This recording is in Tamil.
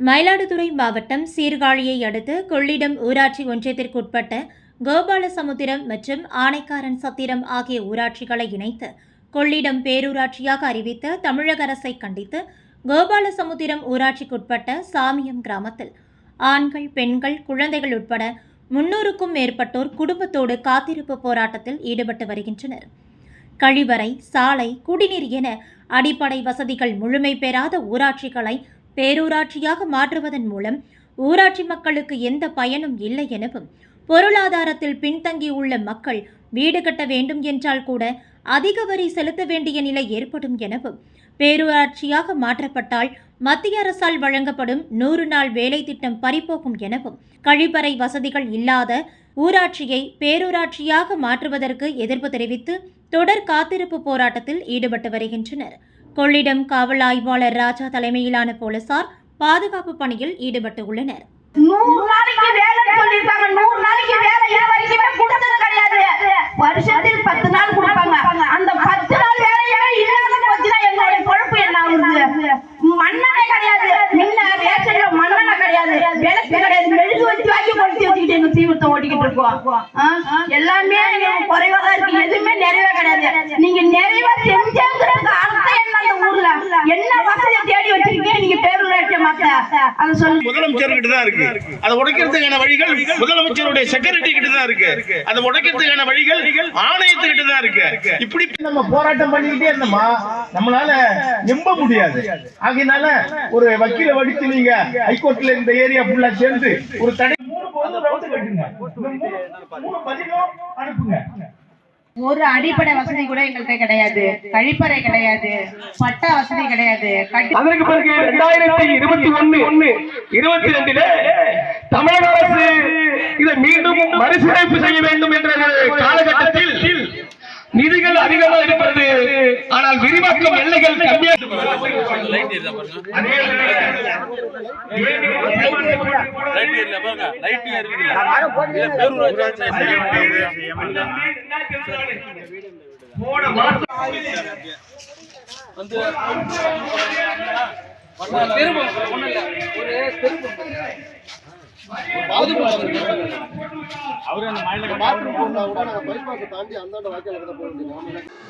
மயிலாடுதுறை மாவட்டம் சீர்காழியை அடுத்து கொள்ளிடம் ஊராட்சி ஒன்றியத்திற்குட்பட்ட கோபாலசமுத்திரம் மற்றும் ஆனைக்காரன் சத்திரம் ஆகிய ஊராட்சிகளை இணைத்து கொள்ளிடம் பேரூராட்சியாக அறிவித்த தமிழக அரசை கண்டித்து கோபாலசமுத்திரம் ஊராட்சிக்குட்பட்ட சாமியம் கிராமத்தில் ஆண்கள் பெண்கள் குழந்தைகள் உட்பட முன்னூறுக்கும் மேற்பட்டோர் குடும்பத்தோடு காத்திருப்பு போராட்டத்தில் ஈடுபட்டு வருகின்றனர். கழிவறை சாலை குடிநீர் என அடிப்படை வசதிகள் முழுமை பெறாத ஊராட்சிகளை பேரூராட்சியாக மாற்றுவதன் மூலம் ஊராட்சி மக்களுக்கு எந்த பயனும் இல்லை எனவும் பொருளாதாரத்தில் பின்தங்கியுள்ள மக்கள் வீடு கட்ட வேண்டும் என்றால் கூட அதிக வரி செலுத்த வேண்டிய நிலை ஏற்படும் எனவும் பேரூராட்சியாக மாற்றப்பட்டால் மத்திய அரசால் வழங்கப்படும் நூறு நாள் வேலை திட்டம் பறிபோகும் எனவும் கழிப்பறை வசதிகள் இல்லாத ஊராட்சியை பேரூராட்சியாக மாற்றுவதற்கு எதிர்ப்பு தெரிவித்து தொடர் காத்திருப்பு போராட்டத்தில் ஈடுபட்டு வருகின்றனர். கொள்ளிடம் காவல் ஆய்வாளர் ராஜா தலைமையிலான போலீசார் பாதுகாப்பு பணியில் ஈடுபட்டு உள்ளனர் வேலை நூறு நாளைக்கு வேலை கிடையாது. வருஷத்தில் பத்து நாள் கொடுப்பாங்க. அந்த பத்து நாள் வேலையே இல்லாத போச்சுன்னா எங்களுடைய பொழப்பு என்ன ஆகுது? மண்ணெண்ணை கிடையாது. முன்ன ரேஷன்ல கிடையாது. விளக்கு கிடையாது. மெழுகு வச்சு வாங்கி கொளுத்தி வச்சுக்கிட்டு எங்க தீவிரத்தை ஓட்டிக்கிட்டு இருக்கோம். எல்லாமே குறைவாக குறைவா இருக்கு. எதுவுமே நிறைவே கிடையாது. நீங்க நிறைவா செஞ்சங்கிறதுக்கு அர்த்தம் என்ன அந்த ஊர்ல என்ன வசதியை தேடி வச்சிருக்கீங்க நீங்க பேரூராட்சியை மாத்த அதை சொல்லு முதலமைச்சர் கிட்ட தான் இருக்கு. அதை உடைக்கிறதுக்கான வழிகள் முதலமைச்சருடைய செக்யூரிட்டி கிட்ட தான் இருக்கு. அதை உடைக்கிறதுக்கான வழிகள் ஆணையத்துக்கிட்ட தான் இருக்கு. இப்படி நம்ம போராட்டம் பண்ணிக்கிட்டே இருந்தோமா? நம்மளால நம்ப முடியாது. ஆகையினால ஒரு வக்கீல வடித்து நீங்க ஹைகோர்ட்ல இந்த ஏரியா ஃபுல்லா சேர்ந்து ஒரு தடை மூணு பொது ரவுண்டு கட்டுங்க மூணு பதிலும் அனுப்புங்க. ஒரு அடிப்படை வசதி கூட எங்கள்கிட்ட கிடையாது. கழிப்பறை கிடையாது. பட்டா வசதி கிடையாது. கட்டி அதற்கு பிறகு இரண்டாயிரத்தி இருபத்தி ஒண்ணு இருபத்தி ரெண்டுல தமிழக அரசு இதை மீண்டும் மறுசீரமைப்பு செய்ய வேண்டும் என்ற ஒரு காலகட்டத்தில் நிதிகள் அதிகமாக இருக்கிறது ஆனால் விரிவாக்கம் எல்லைகள் கம்மியாக வந்து திரும்ப ஒண்ணு இல்ல ஒரு திரும்ப அவரு அந்த மாநில மாற்றம் போனா கூட நாங்க பைபாஸ் தாண்டி அந்தாண்ட வாய்க்கால போக முடியும்